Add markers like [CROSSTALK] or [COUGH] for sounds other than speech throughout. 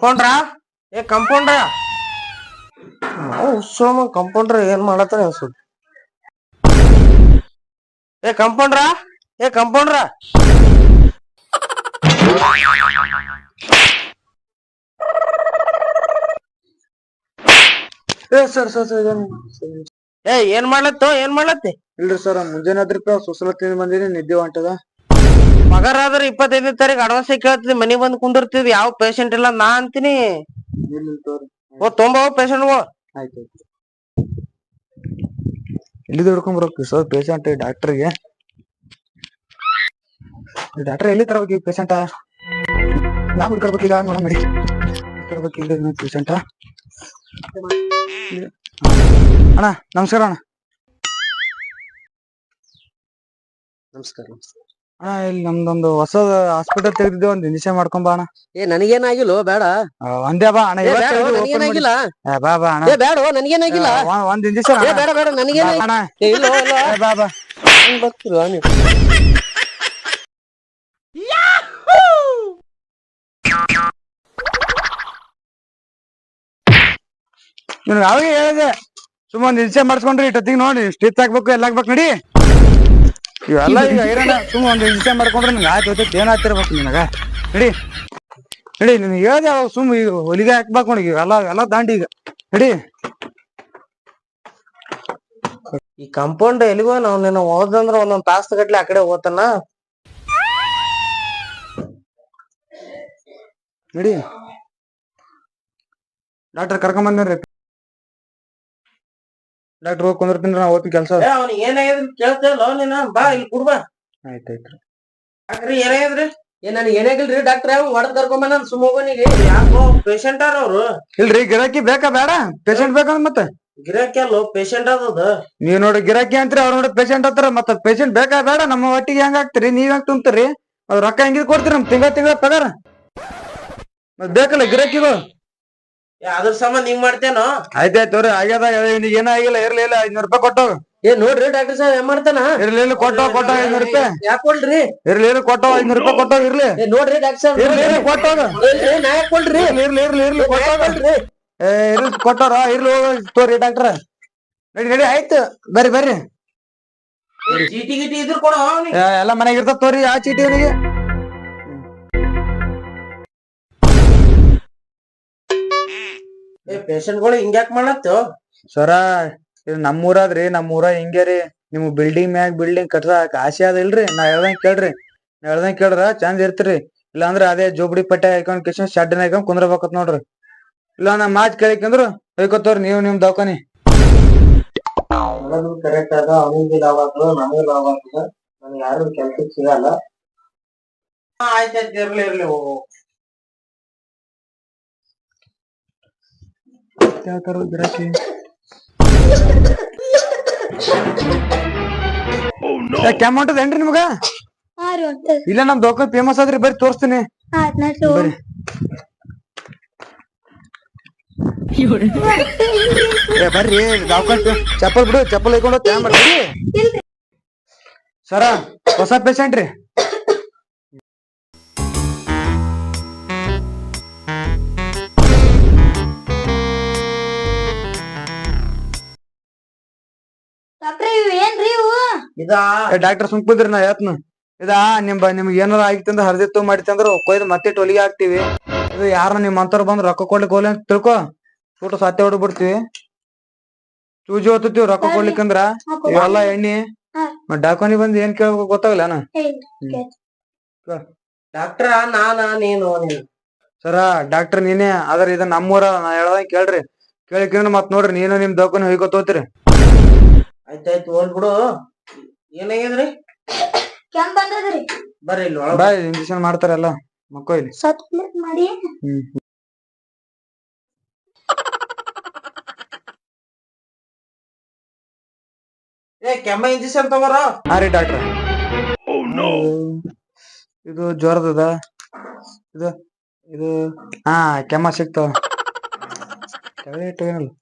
ಕಂಪೌಂಡ್ರ ಏ ಕಂಪೌಂಡ್ರ ಸೋಮ ಕಂಪೌಂಡ್ರ ಏನ್ ಮಾಡತ್ತಾನೆ ಅನ್ಸುತ್ತ. ಏ ಕಂಪೌಂಡ್ರ ಏ ಕಂಪೌಂಡ್ರ ಏ ಸರ್ ಸರ್ ಸರ್ ಏ ಏನ್ ಮಾಡ್ಲತ್ತೋ ಏನ್ ಮಾಡ್ಲತ್ತಿ? ಇಲ್ರಿ ಸರ್ ಮುಂಜಾನೆ ಅದ್ರಪ್ಪ ಸುಸಲತ್ತಿನ ಬಂದಿನಿ ನಿದ್ದೆ ಹೊಂಟದ. ಪಗಾರ ಆದ್ರ ಇಪ್ಪತ್ತೈದನೇ ತಾರೀಕು ಅಡ್ವಾನ್ಸ್ ಕೇಳ್ತಿದ್ ಮನಿ ಬಂದ್ ಕುಂದಿರ್ತಿದ್ ಯಾವ ಪೇಷಂಟ್ ಇಲ್ಲ ನಾ ಅಂತೀನಿ. ಇಲ್ಲ ಓ ತುಂಬಾ ಪೇಷಂಟ್ ಆಯ್ತು ಎಲ್ಲಿ ಹಿಡ್ಕೊಂಡ್ ಬರೋಕ್ರಿ ಸರ್ ಪೇಷಂಟ್ ಡಾಕ್ಟರ್ಗೆ ಡಾಕ್ಟರ್ ಎಲ್ಲಿ ತರಬೇಕು ಈ ಪೇಷಂಟ ನಾವು ಹುಡ್ಕೊಳ್ಬೇಕೀಗ ನೋಡ. ಮಾಡಿ ಪೇಷಂಟ ಅಣ್ಣ ನಮಸ್ಕಾರ ಅಣ್ಣ. ನಮಸ್ಕಾರ. ಅಣ್ಣ ಇಲ್ಲಿ ನಮ್ದೊಂದು ಹೊಸ ಹಾಸ್ಪಿಟಲ್ ತೆಗ್ದಿದ್ದೆ ಒಂದ್ ಇಂಜೆಕ್ಷನ್ ಮಾಡ್ಕೊಂಡ್ ಬಾ ಅಣ್ಣ. ಏ ನನಗೇನಾಗಿಲ್ಲ ಬೇಡ. ಆ, ಒಂದೇ ಬಾ ಅಣ್ಣ ಏ ಇವತ್ತೇ ಬೇಡ ಇದು open ಮಾಡಿ- ನನಗೇನಾಗಿಲ್ಲ ಏ, ಬಾ ಬಾ ಅಣ್ಣ. ಏ ಬೇಡ ನನಗೇನಾಗಿಲ್ಲ. ಒಂದ್- ಒಂದ್ ಇಂಜೆಕ್ಷನ್ ಏ ಬೇಡ ಬೇಡ ನನಗೇನ ಅಣ್ಣ. ಏ, ಇಲ್ಲ ಇಲ್ಲ. ಏ, ಬಾ ಬಾ. ಹೆಂಗ್ ಬರ್ತೀರ ನೀವು? ನಿನ್ಗೆ ಅವಾಗ ಹೇಳಿದೆ ಸುಮ್ಮ ಒಂದ್ ಇಂಜೆಕ್ಷನ್ ಮಾಡಿಸ್ಕೊಂಡ್ರಿ ಇಟ್ಟೊತ್ತಿಗೆ ನೋಡಿ ಸ್ಟಿಚ್ ಹಾಕ್ಬೇಕು ಎಲ್ಲ ಹಾಕ್ಬೇಕು ನಡಿ. ಇವೆಲ್ಲ ಈಗ ಐರಣ ಸುಮ್ಮ ಒಂದ್ ಹಿಂಸೆ ಮಾಡ್ಕೊಂಡ್ರೆ ನಿಂಗೆ ಆಯ್ತು ಹೋಗ್ತೈತಿ ಏನ್ ಆಗ್ತಿರ್ಬೇಕು ನಿನಗ? ಹಿಡಿ ಹಿಡಿ ನಿನ್ಗೆ ಹೇಳ್ದೆ ಅವಾಗ ಸುಮ್ ಈಗ ಹೊಲಿಗೆ ಹಾಕ್ಬೇಕು ನೋಡಿ ಎಲ್ಲ ಎಲ್ಲ ದಾಂಡಿ ಈಗ. ಹಿಡಿ ಈ ಕಂಪೌಂಡ್ ಎಲ್ಲಿಗೋ ನಾವ್ ನಿನ್ನ ಓದಂದ್ರ ಒಂದೊಂದ್ ತಾಸ್ ಗಟ್ಲೆ ಆ ಕಡೆ ಓದ್ತಾನ ಹಿಡಿ ಡಾಕ್ಟರ್ ಕರ್ಕೊಂಡ್ ಬಂದ್ರಿ ಡಾಕ್ಟರ್ ಹೋಗಿ ಕುಂದಿರ್ತೀನಿ ನಾ ಓದ್ತೀನಿ ಕೆಲಸ. ಅವ್ನಿಗೆ ಏನಾಗ್ಯದ ಕೇಳ್ತೇವಲ್ಲ ನೀನ ಬಾ ಇಲ್ಲಿ ಕುಡ್ಬಾ ಆಯ್ತಾಯ್ತು ಯಾಕ್ರಿ ಏನಾಗ್ಯದ್ರಿ ಏ ನನಗೆ ಏನಾಗಿಲ್ರಿ ಡಾಕ್ಟರ್ ಹೊಡೆದ್ ಸುಮ್ಮನಿಗೆ ಸುಮ್ಮ ಯಾಕೋ ಪೇಷಂಟ್ ಆರ ಅವ್ರು. ಇಲ್ರಿ ಗಿರಾಕಿ ಬೇಕಾ ಬೇಡ. ಪೇಷಂಟ್ ಬೇಕಂದ್ ಮತ್ತೆ. ಗಿರಾಕಿ ಅಲ್ಲೋ ಪೇಷಂಟ್ ಅದದ ನೀವ್ ನೋಡಿ ಗಿರಾಕಿ ಅಂತೀರಿ ಅವ್ರ ನೋಡಿ ಪೇಷಂಟ್ ಹತ್ತಾರ ಮತ್ತ ಪೇಷಂಟ್ ಬೇಕಾ ಬೇಡ ನಮ್ಮ ಒಟ್ಟಿಗೆ ಹೆಂಗ್ ಹಾಕ್ತಿರಿ ನೀವ್ ಹೆಂಗ್ ತುಂಬ್ತೀರಿ? ಅವ್ರ ರೊಕ್ಕ ಹೆಂಗಿದ್ ಕೊಡ್ತೀರಿ ನಮ್ ತಿಂಗಳ ತಿಂಗಳ ಪಗಾರ? ಮತ್ ಬೇಕಲ್ಲ ಗಿರಾಕಿಗಳು? ಅದ್ರ ಸಂಬಂಧ ಹಿಂಗ್ ಮಾಡ್ತೇನೋ? ಆಯ್ತಾಯ್ತು ತೋರಿ ಆಗ್ಯದ ಏನಾಗಿಲ್ಲ ಏನೂ ಆಗಿಲ್ಲ ಇರ್ಲಿ ಇಲ್ಲ ಐದ್ನೂರ್ ರೂಪಾಯಿ ಕೊಟ್ಟು. ಏ ನೋಡ್ರಿ ಡಾಕ್ಟರ್ ಸಾಹೇಬ್ ಏನ್ ಮಾಡ್ತಾನ? ಇರ್ಲಿ ಇಲ್ಲ ಕೊಟ್ಟೋ ಕೊಟ್ಟೋ ಐದ್ನೂರ್ ರೂಪಾಯಿ. ಯಾಕೆ ಕೊಡ್ರಿ? ಇರ್ಲಿ ಇಲ್ಲ ಕೊಟ್ಟೋ ಐದ್ನೂರ್ ರೂಪಾಯಿ ಕೊಟ್ಟೋ ಇರ್ಲಿ. ಏ ನೋಡ್ರಿ ಡಾಕ್ಟರ್ ಸಾಹೇಬ್ ಇರ್ಲಿ ನಾ ಯಾಕ್ ಕೊಡ್ರಿ? ಇರ್ಲಿ ಇರ್ಲಿ ಇರ್ಲಿ ಏ ಇರ್ಲಿ ಕೊಟ್ಟೋರ ಇರ್ಲಿ ಹೋಗ ತೋರಿ ಡಾಕ್ಟರ್. ನಡಿ ನಡಿ ಆಯ್ತು. ಬರ್ರಿ ಬರ್ರಿ. ಚೀಟಿ ಗೀಟಿ ಇದ್ರು ಕೊಡೋ ಎಲ್ಲ ಮನೆಗೆ ಇರ್ತ ತೋರಿ ಆ ಚೀಟಿ ಅವನಿಗೆ. ಏ ಪೇಷಂಟ್ಗಳು ಹಿಂಗ್ಯಾಕ್ ಮಾಡತ್ತು ಸರ ಇದು ನಮ್ಮೂರಾದ್ರಿ ನಮ್ಮೂರ ಹಿಂಗೆ ರೀ. ನಿಮ್ ಬಿಲ್ಡಿಂಗ್ ಮ್ಯಾಗ ಬಿಲ್ಡಿಂಗ್ ಕಟ್ಸಕ್ ಆಸೆ ಅದ ಇಲ್ರಿ? ನಾ ಹೇಳ್ದಂಗ್ ಕೇಳ್ರಿ. ನಾ ಹೇಳ್ದಂಗ್ ಕೇಳ್ರ ಚಂದ ಇರ್ತೀರಿ. ಇಲ್ಲಾಂದ್ರ ಅದೇ ಜೋಬಡಿ ಪಟ್ಟೆ ಹಾಕೊಂಡ್ ಕಿಶನ್ ಶೆಡ್ ಹಾಕೊಂಡ್ ಕುಂದ್ರಬೇಕತ್ ನೋಡ್ರಿ. ಇಲ್ಲ ನಾ ಮಾತ್ ಕೇಳಿಕಂದ್ರು ಹೋಯ್ಕೋತವ್ರಿ ನೀವು ನಿಮ್ ದವಾಖಾನಿ ಕರೆಕ್ಟ್ ಅದ ಅವನಿಗೆ ಲಾಭ ಆಗ್ತದ ನಮಗೆ ಲಾಭ ಆಗ್ತದ ನನ್ಗೆ ಯಾರು ಕೆಲ್ಸಕ್ಕೆ ಸಿಗಲ್ಲ. ಆಯ್ತಾಯ್ತು ಇರ್ಲಿ ಇರ್ಲಿ ಹೋಗು. ಹೇಳ್ತಾರ ಗಿರಾಕಿ ಕೆಮ್ಮ ಹೊಂಟದೇನ್ರಿ ನಿಮ್ಗ ಹಾ ರೀ ಹೊಂಟದ ಇಲ್ಲ ನಮ್ ದವಾಖಾನೆ ಫೇಮಸ್ ಆದ್ರಿ ಬರ್ರಿ ತೋರಿಸ್ತೀನಿ ಆಯ್ತ್ ನಡ್ರಿ ಬರ್ರಿ ಏ ಬರ್ರಿ ದವಾಖಾನೆ ಚಪ್ಪಲ್ ಬಿಡು ಚಪ್ಪಲ್ ಹಾಕೊಂಡು ತ್ಯಾಮ್ ಬರ್ರಿ ಸರ ಹೊಸ ಪೇಷಂಟ್ ರೀ ಡಾಕ್ಟ್ರೆ ಇವ್ ಏನ್ರಿ ಇವು? ಇದಾ? ಡಾಕ್ಟರ್ ಸುಮ್ಕುದ್ರಿ ನಾ ಯತ್ನ ಇದ ನಿಮ್ ನಿಮ್ಗೆ ಏನಾರ ಆಗಿತ್ತಂದ್ರ ಹರಿದಿತ್ತು ಮಾಡಿತ್ತಂದ್ರ ಕೊಯ್ದು ಮತ್ತೆ ಟೊಲಿಗೆ ಹಾಕ್ತಿವಿ. ಇದು ಯಾರ ನಿಮ್ ಅಂತವ್ರು ಬಂದ್ ರೊಕ್ಕ ಕೊಡ್ಲಿಕ್ಕೆ ಹೋಗ್ಲಿ ಅಂತ ತಿಳ್ಕೊ. ಊಟ ಸತ್ಯ ಹೊಡ್ ಬಿಡ್ತೀವಿ ಚೂಜಿ ಹೊತ್ತಿವಿ ರೊಕ್ಕ. ಕೊಡ್ಲಿಕ್ಕಂದ್ರ ಇವೆಲ್ಲಾ ಎಣ್ಣಿ. ಡಾಕೋನಿ ಬಂದ್ ಏನ್ ಕೇಳ್ಬೇಕು ಗೊತ್ತಾಗಲ್ಲ ಅಣ್ಣ? ಡಾಕ್ಟ್ರ ನಾನ ನೀನು ನೀನು. ಸರ ಡಾಕ್ಟರ್ ನೀನೇ. ಆದ್ರ ಇದ ನಮ್ಮೂರ ನಾ ಹೇಳ್ದಂಗ್ ಕೇಳ್ರಿ. ಕೇಳಿಕೊಂಡ್ರ ಮತ್ ನೋಡ್ರಿ. ನೀನು ನಿಮ್ ಹೋಗಿ ಹೋಯ್ಕೋತೋತ್ರಿ ಆಯ್ತಾಯ್ತು ಹೋಗ್ಬಿಡು ಏನಾಗ್ಯದ್ರಿ? ಕೆಂಪ್ ಬಂದದ್ರಿ. ಬರ್ರಿ ಇಲ್ಲಿ ಒಳಗ್. ಇಂಜೆಕ್ಷನ್ ಮಾಡ್ತಾರಲ್ಲ ಮಕ್ಕೋ ಇಲ್ಲಿ. ಸತ್ ಮಾಡಿ. ಹ್ಮ್. ಏ ಕೆಮ್ಮ ಇಂಜೆಕ್ಷನ್ ತಗೋರ? ಹಾ ರೀ ಡಾಕ್ಟ್ರ. ಇದು ಜ್ವರದದ ಇದು ಇದು ಹಾ ಕೆಮ್ಮ ಸಿಗ್ತಾವ [LAUGHS]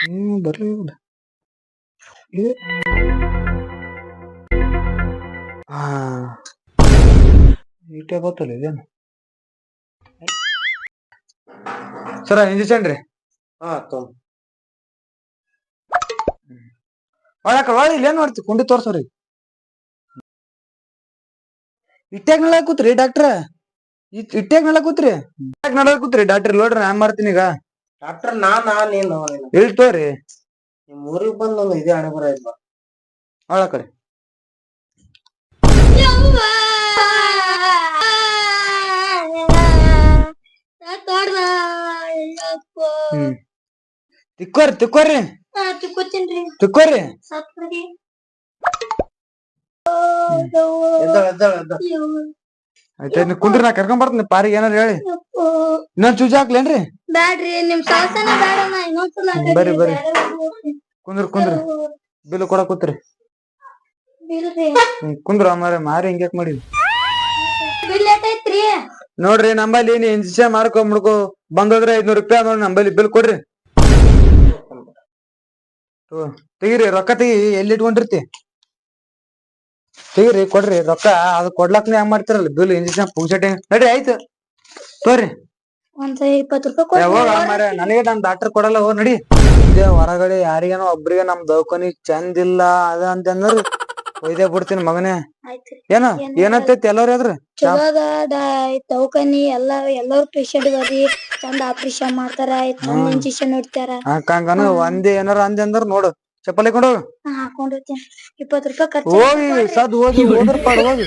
ಹ್ಮ್ ಬರ್ಲಿ ಹಾ ಇಟ್ಟೆ ಬತ್ತಲ್ಲ ಇದೇನು? ಸರ ಇಂಜೆಕ್ಷನ್ ರೀ ಹಾ ತೋ ಒಳಕ ಒಳ ಇಲ್ಲೇನ್ ಮಾಡ್ತಿ? ಕುಂಡಿ ತೋರ್ಸವ್ರಿ ಇಟ್ಟ್ಯಾಗ ನಳ ಕೂತ್ರಿ ಡಾಕ್ಟ್ರ. ಇಟ್ಟ್ಯಾಗ ನಳ ಕೂತ್ರಿ? ಇಟ್ಟ್ಯಾಗ ನಳ ಕೂತ್ರಿ ಡಾಕ್ಟ್ರ್. ನೋಡ್ರಿ ನಾನ್ ಮಾಡ್ತೀನಿ ಈಗ. ಡಾಕ್ಟರ್ ನಾನಾ ನೀನು ನೀನು ಇಲ್ಲಿ ತೋರಿ. ನಿಮ್ ಊರಿಗ್ ಬಂದು ಒಂದು ಇದೇ ಹಣೆ ಬರ ಇಲ್ವಾ ಒಳ ಕಡೆ. ತಿಕ್ಕೋರಿ ತಿಕ್ಕೋರಿ. ತಿಕ್ಕೋರಿ. ಸತ್ರಿ ಎದ್ದಾಳ ಎದ್ದಾಳ. ಎದ್ದಾಳ ಆಯ್ತಾ ನೀ ಕುಂದ್ರಿ ನಾ ಕರ್ಕೊಂಡ್ ಬರ್ತೀನಿ. ಪಾರಿಗೆ ಏನಾರ ಹೇಳಿ. ಇನ್ನೊಂದ್ ಚೂಜಿ ಹಾಕ್ಲೇನ್ರಿ? ಬ್ಯಾಡ್ರಿ ನಿಮ್ ಸಾಸನ ಬ್ಯಾಡ ನಾ ಇನ್ನೊಂದ್ಸಲ ಹ್ಮ್, ಬರ್ರಿ, ಬರ್ರಿ. ಕುಂದ್ರ ಕುಂದ್ರ. ಬಿಲ್ ಕೊಡ ಕೂತ್ರಿ. ಕುಂದ್ರ ಮಾರಿ ಮಾರಿ ಹಿಂಗ್ಯಾಕ್ ಮಾಡಿ ಬಿಲ್ ನೋಡ್ರಿ ನಂಬಲ್ಲಿ ನೀ ಇಂಜೆಕ್ಷನ್ ಮಾಡ್ಕೊ ಮುಡ್ಕೊ. ಬಂದೋದ್ರೆ ಐದ್ನೂರ್ ರೂಪಾಯಿ ನೋಡಿ ನಂಬಲ್ಲಿ ಬಿಲ್ ಕೊಡ್ರಿ. ತೆಗಿರಿ ರೊಕ್ಕ ತೆಗಿ ಎಲ್ಲಿ ಇಟ್ಕೊಂಡಿರ್ತಿ? ತೆಗೀರಿ ಕೊಡ್ರಿ ರೊಕ್ಕ. ಅದು ಕೊಡ್ಲಾಕ್ ಹೆಂಗ್ ಮಾಡ್ತಿರಲ್ಲ ಬಿಲ್ ಇಂಜೆಕ್ಷನ್ ಪೂಜೆ ನಡ್ರಿ ಆಯ್ತು. ತೋರಿ. ಒಂದ್ ಇಪ್ಪತ್ತು ರೂಪಾಯಿ ಕೊಡ್ತೀನಿ ಕೊಡ್ರಿ ನನಗೆ ನಮ್ ಡಾಕ್ಟರ್ ಕೊಡಲ್ಲ ಹೋಗ್ ನಡಿ. ಇದೇ ಹೊರಗಡೆ ಯಾರಿಗೇನೋ ಒಬ್ರಿಗೆ ನಮ್ ದವಾಖಾನಿ ಚಂದ ಇಲ್ಲ ಅದ ಅಂತಂದ್ರ ಒಯ್ದೇ ಬಿಡ್ತೀನಿ ಮಗನೇ. ಆಯ್ತ್ರಿ ಏನ? ಏನತ್ತೈತಿ ಎಲ್ಲಾರು ಅದ್ರ ಚಲೋ ಅದ ದವಾಖಾನಿ ಎಲ್ಲಾ ಎಲ್ಲಾರು ಪೇಷಂಟ್ ಬರ್ರಿ ಚಂದ ಆಪರೇಷನ್ ಮಾಡ್ತಾರ ಚಂದ ಇಂಜೆಕ್ಷನ್ ಹೊಡಿತಾರ. ಹಂಗನ ಒಂದೇ ಏನಾರ ಅಂದೆ ಅಂದ್ರ ನೋಡು. ಚಪ್ಪಲ್ ಹಾಕೊಂಡ್ ಹೋಗ. ಹಾಕೊಂಡಿರ್ತೀನಿ ಇಪ್ಪತ್ತು ರೂಪಾಯಿ ಖರ್ಚು ಹೋಗಿ ಸದ್ ಹೋಗಿ ಹೋದ್ರ ಹೋಗಿ.